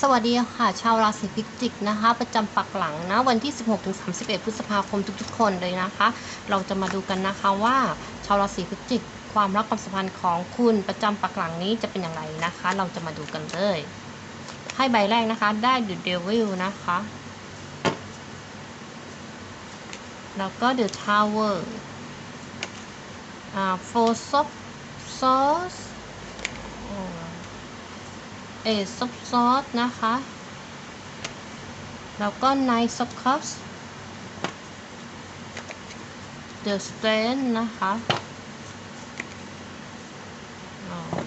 สวัสดีค่ะ ชาวราศีพิจิกนะคะ ประจำปักหลังนะ วันที่ 16-31 พฤษภาคมทุกๆ คนเลยนะคะ เราจะมาดูกันนะคะว่า ชาวราศีพิจิก ความรักความสัมพันธ์ของคุณประจำปักหลังนี้จะเป็นอย่างไรนะคะ เราจะมาดูกันเลยให้ใบแรกนะคะ ได้ The Devil นะคะ แล้วก็ The Tower อ่า Four of Swords อ่าเอซอฟซอส เอซอบซอสนะคะ แล้วก็ไนซ์ซับคัพส์เดอะสเตนนะคะ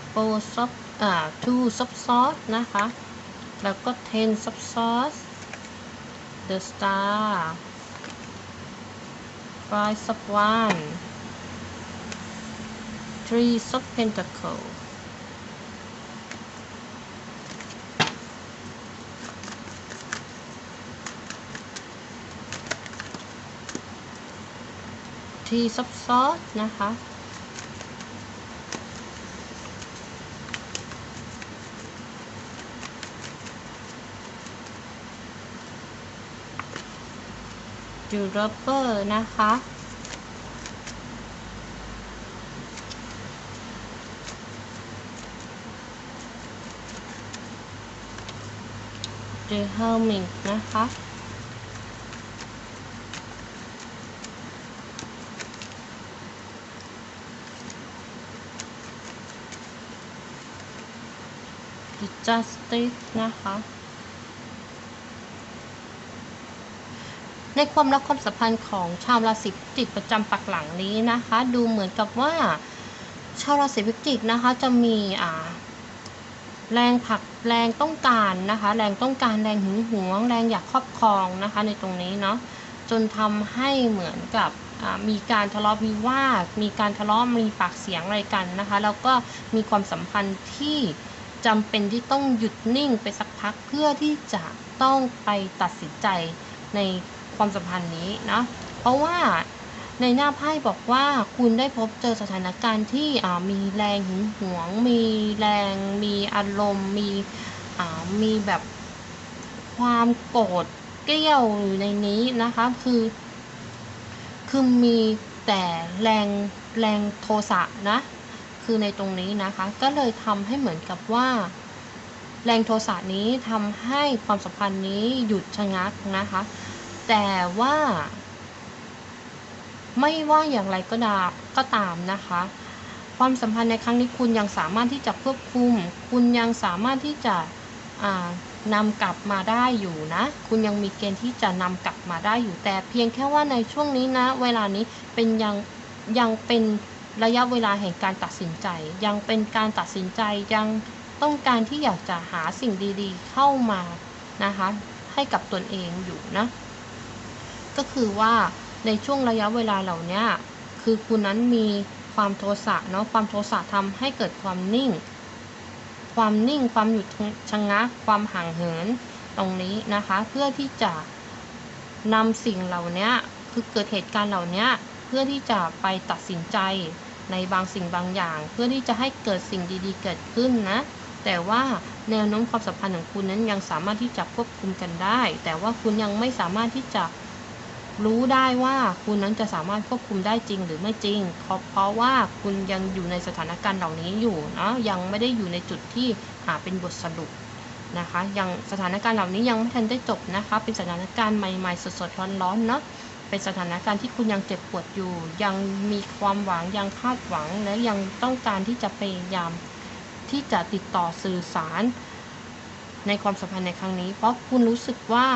โปรซับอ่าทูซับซอสนะคะ แล้วก็เทนซับซอสเดอะสตาร์ไฟซับวันทรีซับเพนตาเคิล ทีซับซอสนะคะจูรเปอร์นะคะเดอเฮอร์มิงนะคะ Justice นะคะ ในความรักความสัมพันธ์ของชาวราศีพิจิกประจำปักหลังนี้นะคะ ดูเหมือนกับว่าชาวราศีพิจิกนะคะจะมีอ่าแรงผลักแรงต้องการนะคะ แรงต้องการแรงหึงหวง แรงอยากครอบครองนะคะ ในตรงนี้เนาะจนทำให้เหมือนกับมีการทะเลาะวิวาทมีการทะเลาะมีปากเสียงอะไรกันนะคะ แล้วก็มีความสัมพันธ์ที่ จำเป็นที่ต้องหยุดนิ่งไปสักพักเพื่อที่จะต้องไปตัดสินใจในความสัมพันธ์นี้นะเพราะว่าในหน้าไพ่บอกว่าคุณได้พบเจอสถานการณ์ที่มีแรงหึงหวง มีแรง มีอารมณ์ มีมีแบบความโกรธเกลี้ยวอยู่ในนี้นะคะ คือคือมีแต่แรงแรงโทสะนะ คือในตรงนี้นะคะ ก็เลยทำให้เหมือนกับว่า แรงโทสะนี้ทำให้ความสัมพันธ์นี้หยุดชะงักนะคะ แต่ว่า ไม่ว่าอย่างไรก็ดาก็ตามนะคะ ความสัมพันธ์ในครั้งนี้คุณยังสามารถที่จะควบคุม คุณยังสามารถที่จะอ่านำกลับมาได้อยู่นะ คุณยังมีเกณฑ์ที่จะนำกลับมาได้อยู่แต่เพียงแค่ว่าในช่วงนี้นะ เวลานี้เป็นยังยังเป็น ระยะเวลาแห่งการตัดสินใจ ยังเป็นการตัดสินใจยังต้องการที่อยากจะหาสิ่งดีๆ เข้ามานะคะให้กับตนเองอยู่นะ ก็คือว่าในช่วงระยะเวลาเหล่านี้คือคุณนั้นมีความโทสะเนาะความโทสะทำให้เกิดความนิ่ง ความนิ่งความหยุดชะงักความห่างเหินตรงนี้นะคะ เพื่อที่จะนำสิ่งเหล่านี้คือเกิดเหตุการณ์เหล่านี้เพื่อที่จะไปตัดสินใจ ในบางสิ่งบางอย่าง เพื่อที่จะให้เกิดสิ่งดีๆ เกิดขึ้นนะ แต่ว่าแนวโน้มความสัมพันธ์ของคุณนั้นยังสามารถที่จะควบคุมกันได้ แต่ว่าคุณยังไม่สามารถที่จะรู้ได้ว่าคุณนั้นจะสามารถควบคุมได้จริงหรือไม่จริง เพราะว่าคุณยังอยู่ในสถานการณ์เหล่านี้อยู่เนาะยังไม่ได้อยู่ในจุดที่หาเป็นบทสรุปนะคะยังสถานการณ์เหล่านี้ยังไม่ทันได้จบนะคะ เป็นสถานการณ์ใหม่ๆสดๆร้อนๆเนาะ เป็นสถานการณ์ที่คุณยังเจ็บปวดอยู่ ยังมีความหวังยังคาดหวัง และยังต้องการที่จะพยายามที่จะติดต่อสื่อสาร ในความสัมพันธ์ในครั้งนี้ เพราะคุณรู้สึกว่า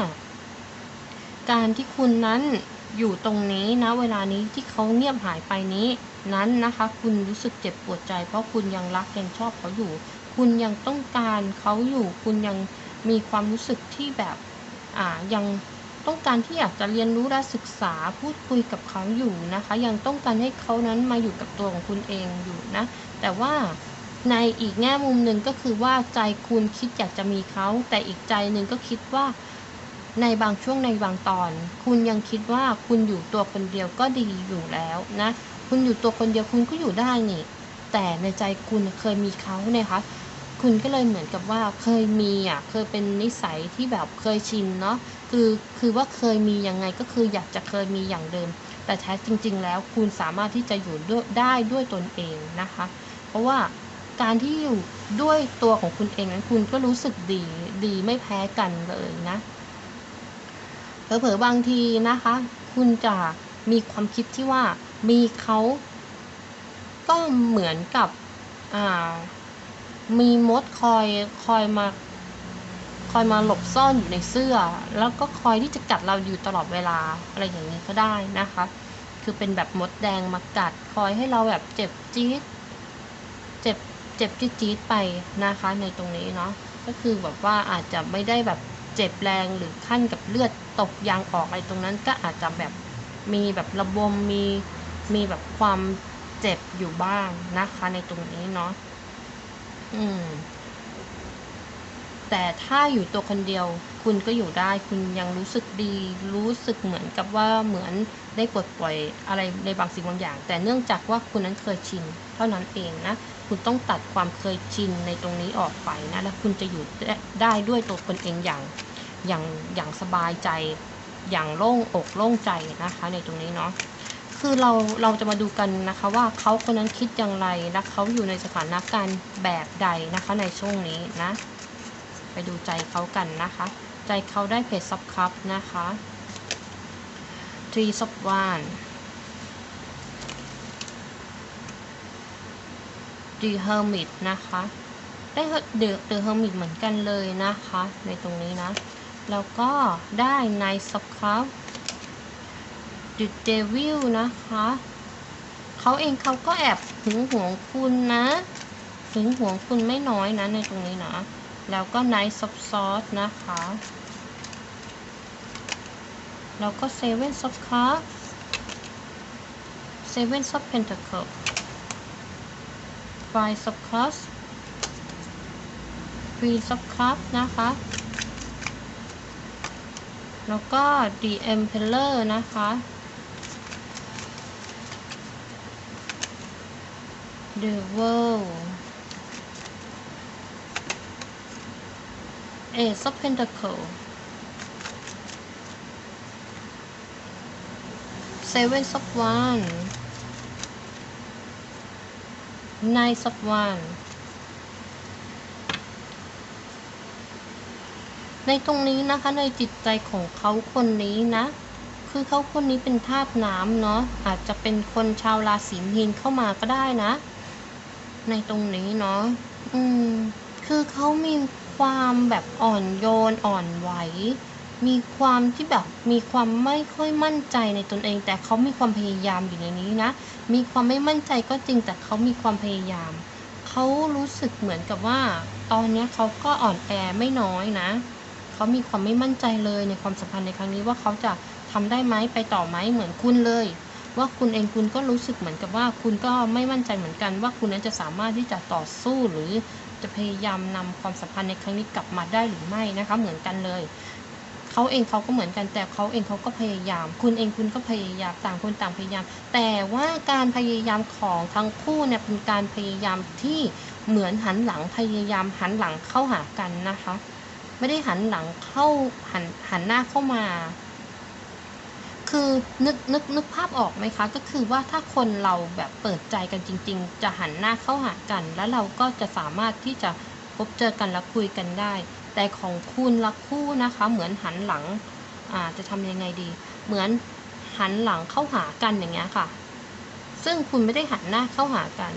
การที่คุณนั้นอยู่ตรงนี้นะเวลานี้ที่เขาเงียบหายไปนี้นั้นนะคะ คุณรู้สึกเจ็บปวดใจ เพราะคุณยังรักยังชอบเขาอยู่ คุณยังต้องการเขาอยู่ คุณยังมีความรู้สึกที่แบบอ่ายัง ต้องการที่อยากจะเรียนรู้และศึกษาพูดคุยกับเขาอยู่นะคะ ยังต้องการให้เขานั้นมาอยู่กับตัวของคุณเองอยู่นะ แต่ว่าในอีกแง่มุมหนึ่งก็คือว่าใจคุณคิดอยากจะมีเขา แต่อีกใจหนึ่งก็คิดว่าในบางช่วงในบางตอน คุณยังคิดว่าคุณอยู่ตัวคนเดียวก็ดีอยู่แล้วนะ คุณอยู่ตัวคนเดียวคุณก็อยู่ได้นี่ แต่ในใจคุณเคยมีเขาเนี่ยคะคุณก็เลยเหมือนกับว่าเคยมีอะเคยเป็นนิสัยที่แบบเคยชินเนาะ คือคือว่าเคยมียังไงก็คืออยากจะเคยมีอย่างเดิม แต่แท้จริง ๆ แล้วคุณสามารถที่จะอยู่ด้วยได้ด้วยตนเองนะคะ เพราะว่าการที่อยู่ด้วยตัวของคุณเองนั้นคุณก็รู้สึกดีดีไม่แพ้กันเลยนะเผลอๆบางทีนะคะ คุณจะมีความคิดที่ว่ามีเขาก็เหมือนกับมีมดคอยคอยมา คอยมาหลบซ่อนอยู่ในเสื้อ แล้วก็คอยที่จะกัดเราอยู่ตลอดเวลาอะไรอย่างนี้ก็ได้นะคะ คือเป็นแบบมดแดงมากัด คอยให้เราแบบเจ็บจี๊ดเจ็บเจ็บจี๊ดจี๊ดไปนะคะ ในตรงนี้เนาะก็คือแบบว่าอาจจะไม่ได้แบบเจ็บแรงหรือขั้นกับเลือดตกยางออกอะไรตรงนั้นก็อาจจะแบบมีแบบระบมมีมีแบบความเจ็บอยู่บ้างนะคะ ในตรงนี้เนาะอืม แต่ถ้าอยู่ตัวคนเดียว คุณก็อยู่ได้คุณยังรู้สึกดี รู้สึกเหมือนกับว่าเหมือนได้ปลดปล่อยอะไรในบางสิ่งบางอย่าง แต่เนื่องจากว่าคุณนั้นเคยชิน เท่านั้นเองนะ คุณต้องตัดความเคยชินในตรงนี้ออกไปนะแล้วคุณจะอยู่ได้ด้วยตัวคนเองอย่างอย่างอย่างสบายใจ อย่างโล่งอกโล่งใจนะคะ ในตรงนี้เนาะคือเราเราจะมาดูกันนะคะว่าเขาคนนั้นคิดอย่างไรและเขาอยู่ในสถานการณ์แบบใดนะคะในช่วงนี้นะ ไปดูใจเขากันนะคะ ใจเขาได้เพจซับครับนะคะ Three of One The Hermit นะคะ ได้เดอะเดอะเฮอร์มิตเหมือนกันเลยนะคะ ในตรงนี้นะ แล้วก็ได้ Knight of Cups The Devil นะคะ เขาเองเขาก็แอบหึงหวงคุณนะหึงหวงคุณไม่น้อยนะในตรงนี้นะ แล้วก็ไนท์ซับซอสนะคะ แล้วก็เซเว่นซับคาร์เซเว่นซับเพนทาเคิลไฟซับคัสฟรีซับคัสนะคะ แล้วก็ดีเอ็มเพลเลอร์นะคะ The World Ace of Pentacles Seven of Wands Nine of Wands ในตรงนี้นะคะในจิตใจของเขาคนนี้นะ คือเขาคนนี้เป็นธาตุน้ำเนาะอาจจะเป็นคนชาวราศีมีนเข้ามาก็ได้นะ ในตรงนี้เนาะอืมคือเขามี ความแบบอ่อนโยนอ่อนไหว มีความที่แบบมีความไม่ค่อยมั่นใจในตนเอง แต่เขามีความพยายามอยู่ในนี้นะ มีความไม่มั่นใจก็จริงแต่เขามีความพยายาม เขารู้สึกเหมือนกับว่า ตอนนี้เขาก็อ่อนแอไม่น้อยนะ เขามีความไม่มั่นใจเลยในความสัมพันธ์ในครั้งนี้ว่าเขาจะทำได้ไหมไปต่อไหมเหมือนคุณเลย ว่าคุณเองคุณก็รู้สึกเหมือนกับว่า คุณก็ไม่มั่นใจเหมือนกัน ว่าคุณนั้นจะสามารถที่จะต่อสู้หรือ จะพยายามนำความสัมพันธ์ในครั้งนี้กลับมาได้หรือไม่นะคะ เหมือนกันเลยเขาเองเขาก็เหมือนกันแต่เขาเองเขาก็พยายาม คุณเองคุณก็พยายามต่างคนต่างพยายาม แต่ว่าการพยายามของทั้งคู่เนี่ยเป็นการพยายามที่เหมือนหันหลังพยายามหันหลังเข้าหากันนะคะ ไม่ได้หันหลังเข้าหันหันหน้าเข้ามา คือนึกนึกนึกภาพออกไหมคะ ก็คือว่าถ้าคนเราแบบเปิดใจกันจริง ๆ จะหันหน้าเข้าหากัน แล้วเราก็จะสามารถที่จะพบเจอกันแล้วคุยกันได้ แต่ของคุณละคู่นะคะ เหมือนหันหลังอ่าจะทำยังไงดี เหมือนหันหลังเข้าหากันอย่างเงี้ยค่ะ ซึ่งคุณไม่ได้หันหน้าเข้าหากัน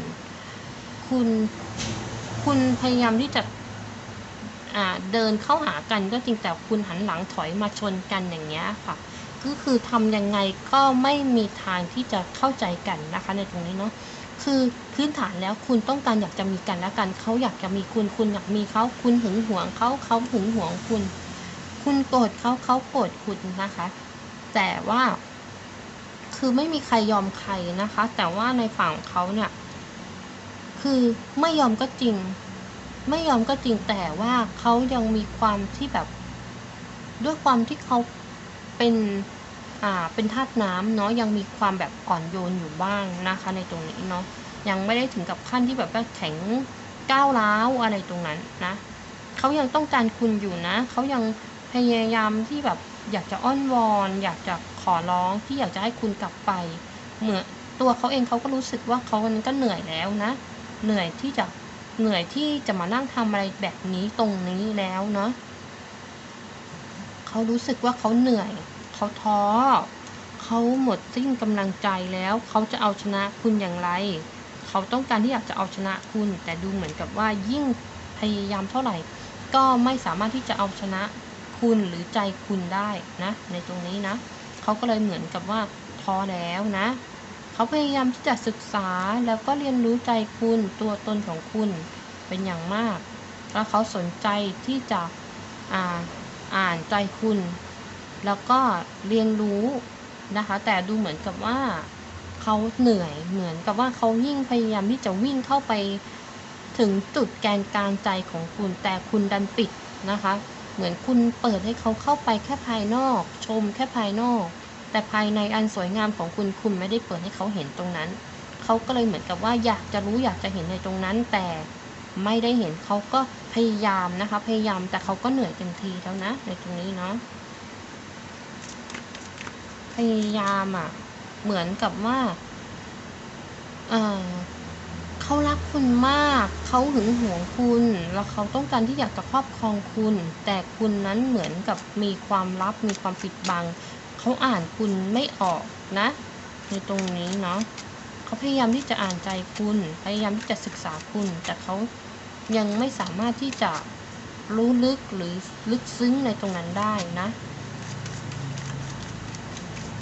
คุณคุณพยายามที่จะอ่าเดินเข้าหากันก็จริงแต่คุณหันหลังถอยมาชนกันอย่างเงี้ยค่ะ ก็คือทำยังไงก็ไม่มีทางที่จะเข้าใจกันนะคะ ในตรงนี้เนาะคือพื้นฐานแล้วคุณต้องการอยากจะมีกันและกันเขาอยากจะมีคุณคุณอยากมีเขาคุณหึงหวงเขาเขาหึงหวงคุณ คุณโกรธเขาเขาโกรธคุณนะคะ แต่ว่า คือไม่มีใครยอมใครนะคะ แต่ว่าในฝั่งของเขาเนี่ย คือไม่ยอมก็จริง ไม่ยอมก็จริงแต่ว่าเขายังมีความที่แบบ ด้วยความที่เขา เป็นอ่าเป็นธาตุน้ำเนาะยังมีความแบบอ่อนโยนอยู่บ้างนะคะในตรงนี้เนาะยังไม่ได้ถึงกับขั้นที่แบบว่าแข็งก้าวร้าวอะไรตรงนั้นนะเขายังต้องการคุณอยู่นะเขายังพยายามที่แบบอยากจะอ้อนวอน อยากจะขอร้องที่อยากจะให้คุณกลับไป เหมือนตัวเขาเองเขาก็รู้สึกว่าเขามันก็เหนื่อยแล้วนะ เหนื่อยที่จะเหนื่อยที่จะมานั่งทำอะไรแบบนี้ตรงนี้แล้วเนาะ เขารู้สึกว่าเขาเหนื่อย เขาท้อ เขาหมดสิ้นกำลังใจแล้ว เขาจะเอาชนะคุณอย่างไร เขาต้องการที่อยากจะเอาชนะคุณ แต่ดูเหมือนกับว่ายิ่งพยายามเท่าไหร่ ก็ไม่สามารถที่จะเอาชนะคุณหรือใจคุณได้นะ ในตรงนี้นะ เขาก็เลยเหมือนกับว่าท้อแล้วนะ เขาพยายามที่จะศึกษาแล้วก็เรียนรู้ใจคุณตัวตนของคุณเป็นอย่างมาก แล้วเขาสนใจที่จะ อ่าอ่านใจคุณ แล้วก็เรียนรู้นะคะ แต่ดูเหมือนกับว่าเขาเหนื่อยเหมือนกับว่าเขายิ่งพยายามที่จะวิ่งเข้าไปถึงจุดแกนกลางใจของคุณ แต่คุณดันปิดนะคะ เหมือนคุณเปิดให้เขาเข้าไปแค่ภายนอก ชมแค่ภายนอก แต่ภายในอันสวยงามของคุณคุณไม่ได้เปิดให้เขาเห็นตรงนั้น เขาก็เลยเหมือนกับว่าอยากจะรู้อยากจะเห็นในตรงนั้นแต่ ไม่ได้เห็นเขาก็พยายามนะคะ พยายามแต่เขาก็เหนื่อยเต็มทีแล้วนะ ในตรงนี้เนาะพยายามอะ่ะ เหมือนกับว่าเออเขารักคุณมาก เขาหึงหวงคุณ แล้วเขาต้องการที่อยากจะครอบครองคุณ แต่คุณนั้นเหมือนกับมีความลับ มีความปิดบัง เขาอ่านคุณไม่ออกนะ ในตรงนี้เนาะ เขาพยายามที่จะอ่านใจคุณ พยายามที่จะศึกษาคุณ แต่เขายังไม่สามารถที่จะรู้ลึกหรือลึกซึ้งในตรงนั้นได้นะ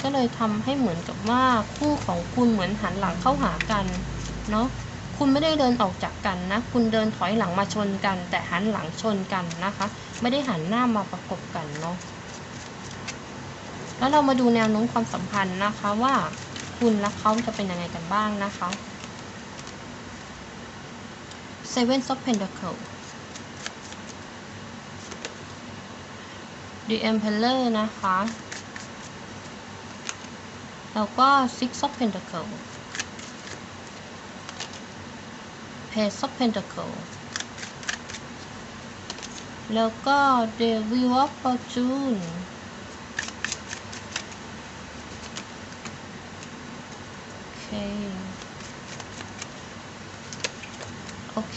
ก็เลยทำให้เหมือนกับว่าคู่ของคุณเหมือนหันหลังเข้าหากันเนาะคุณไม่ได้เดินออกจากกันนะ คุณเดินถอยหลังมาชนกัน แต่หันหลังชนกันนะคะ ไม่ได้หันหน้ามาประกบกันเนาะแล้วเรามาดูแนวโน้มความสัมพันธ์นะคะว่า คุณและเขาจะเป็นยังไงกันบ้างนะคะ Seven of Pentacles The Emperor นะคะ แล้วก็ Six of Pentacles Page of Pentacles แล้วก็ The Wheel of Fortune โอเคโอเค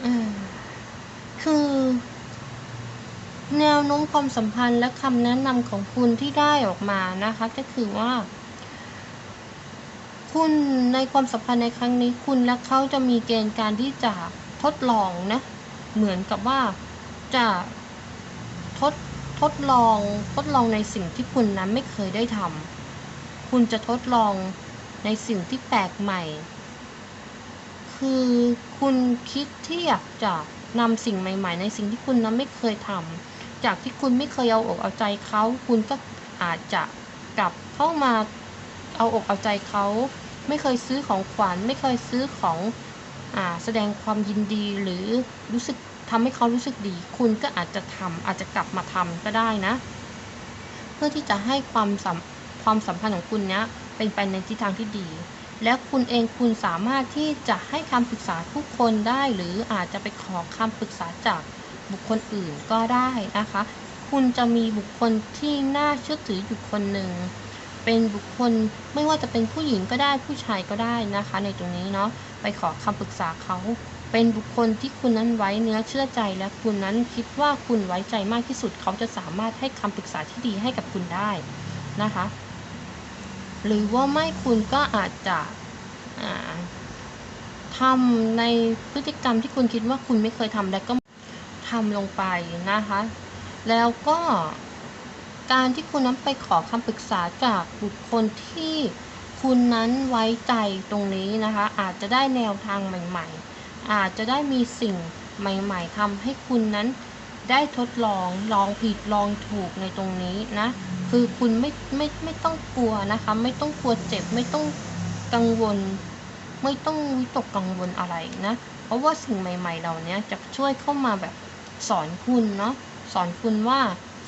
อืมคือแนวโน้มความสัมพันธ์และคำแนะนำของคุณที่ได้ออกมานะคะ ก็คือว่า คุณในความสัมพันธ์ในครั้งนี้คุณและเขาจะมีเกณฑ์การที่จะทดลองนะ เหมือนกับว่าจะ ดทดลองทดลองในสิ่งที่คุณนั้นไม่เคยได้ทำคุณจะทดลองในสิ่งที่แปลกใหม่ คือคุณคิดที่อยากจะนำสิ่งใหม่ ๆ ในสิ่งที่คุณนั้นไม่เคยทำจากที่คุณไม่เคยเอาอกเอาใจเขาคุณก็อาจจะกลับเข้ามาเอาอกเอาใจเขาไม่เคยซื้อของขวัญไม่เคยซื้อของอแสดงความยินดีหรือรู้สึก ทำให้เขารู้สึกดี คุณก็อาจจะทำอาจจะกลับมาทำก็ได้นะ เพื่อที่จะให้ความสัมความสัมพันธ์ของคุณเนี้ยเป็นไปในทิศทางที่ดี และคุณเองคุณสามารถที่จะให้คำปรึกษาทุกคนได้ หรืออาจจะไปขอคำปรึกษาจากบุคคลอื่นก็ได้นะคะ คุณจะมีบุคคลที่น่าเชื่อถืออยู่คนหนึ่งเป็นบุคคลไม่ว่าจะเป็นผู้หญิงก็ได้ผู้ชายก็ได้นะคะ ในตรงนี้เนาะไปขอคำปรึกษาเขา เป็นบุคคลที่คุณนั้นไว้เนื้อเชื่อใจและคุณนั้นคิดว่าคุณไว้ใจมากที่สุด เขาจะสามารถให้คำปรึกษาที่ดีให้กับคุณได้นะคะ หรือว่าไม่คุณก็อาจจะทำในพฤติกรรมที่คุณคิดว่าคุณไม่เคยทำแล้วก็ทำลงไปนะคะ แล้วก็การที่คุณนั้นไปขอคำปรึกษาจากบุคคลที่คุณนั้นไว้ใจตรงนี้นะคะ อาจจะได้แนวทางใหม่ ๆ อาจจะได้มีสิ่งใหม่ ๆทำให้คุณนั้นได้ทดลองลองผิดลองถูกในตรงนี้นะ คือคุณไม่ไม่ไม่ต้องกลัวนะคะ ไม่ต้องกลัวเจ็บไม่ต้องกังวล ไม่ต้องวิตกกังวลอะไรนะ เพราะว่าสิ่งใหม่ ๆ เหล่านี้จะช่วยเข้ามาแบบสอนคุณเนาะสอนคุณว่า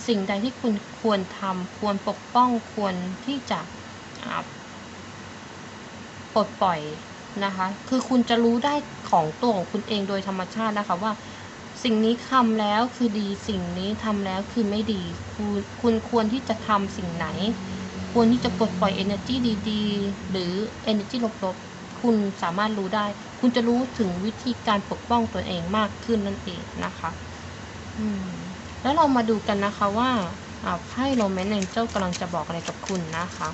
สิ่งใดที่คุณควรทำควรปกป้องควรที่จะปลดปล่อย นะคะ คือคุณจะรู้ได้ของตัวของคุณเองโดยธรรมชาตินะคะว่า สิ่งนี้ทำแล้วคือดีสิ่งนี้ทำแล้วคือไม่ดีคุณคุณควรที่จะทำสิ่งไหน ควรที่จะปลดปล่อย energy ดีๆ หรือ energy ลบๆ คุณสามารถรู้ได้ คุณจะรู้ถึงวิธีการปกป้องตัวเองมากขึ้นนั่นเองนะคะอืมแล้วเรามาดูกันนะคะว่าไพ่โรแมนต์แองเจิลกำลังจะบอกอะไรกับคุณนะคะ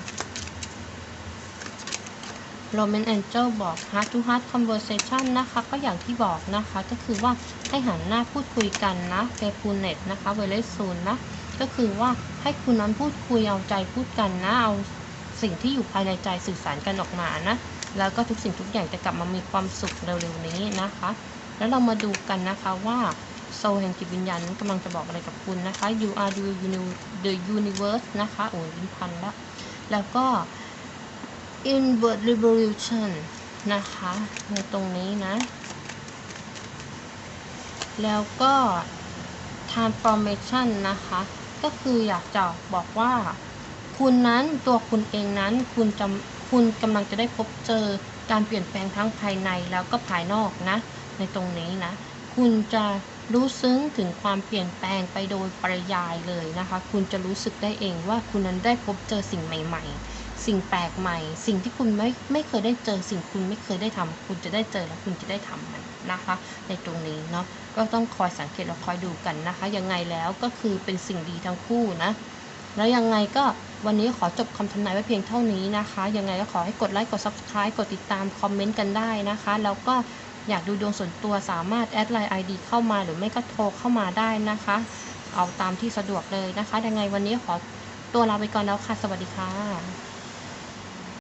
โรแมนแองเจลบอก heart to heart conversation นะคะ ก็อย่างที่บอกนะคะ ก็คือว่าให้หันหน้าพูดคุยกันนะ faithfulness นะคะ very soon นะก็คือว่าให้คุณนั้นพูดคุยเอาใจพูดกันนะ เอาสิ่งที่อยู่ภายในใจสื่อสารกันออกมานะ แล้วก็ทุกสิ่งทุกอย่างจะกลับมามีความสุขเร็วๆนี้นะคะ แล้วเรามาดูกันนะคะว่าโซแห่งจิตวิญญาณนั้นกำลังจะบอกอะไรกับคุณนะคะ you are the universe นะคะโอ้ยอิพันละแล้วก็ inward revolution นะคะ ในตรงนี้นะ แล้วก็ transformation นะคะ ก็คืออยากจะบอกว่า คุณนั้นตัวคุณเองนั้น คุณจะคุณกำลังจะได้พบเจอการเปลี่ยนแปลงทั้งภายในแล้วก็ภายนอกนะ ในตรงนี้นะ คุณจะรู้ซึ้งถึงความเปลี่ยนแปลงไปโดยปริยายเลยนะคะ คุณจะรู้สึกได้เองว่าคุณนั้นได้พบเจอสิ่งใหม่ ๆ สิ่งแปลกใหม่ สิ่งที่คุณไม่ไม่เคยได้เจอ สิ่งคุณไม่เคยได้ทำคุณจะได้เจอแล้วคุณจะได้ทำมันนะคะ ในตรงนี้เนาะก็ต้องคอยสังเกตและคอยดูกันนะคะ ยังไงแล้วก็คือเป็นสิ่งดีทั้งคู่นะ แล้วยังไงก็วันนี้ขอจบคำทำนายไว้เพียงเท่านี้นะคะ ยังไงก็ขอให้กดไลค์กด subscribe กดติดตามคอมเมนต์กันได้นะคะ แล้วก็อยากดูดวงส่วนตัวสามารถแอดไลน์ ID เข้ามาหรือไม่ก็โทรเข้ามาได้นะคะ เอาตามที่สะดวกเลยนะคะ ยังไงวันนี้ขอตัวลาไปก่อนแล้วค่ะ สวัสดีค่ะ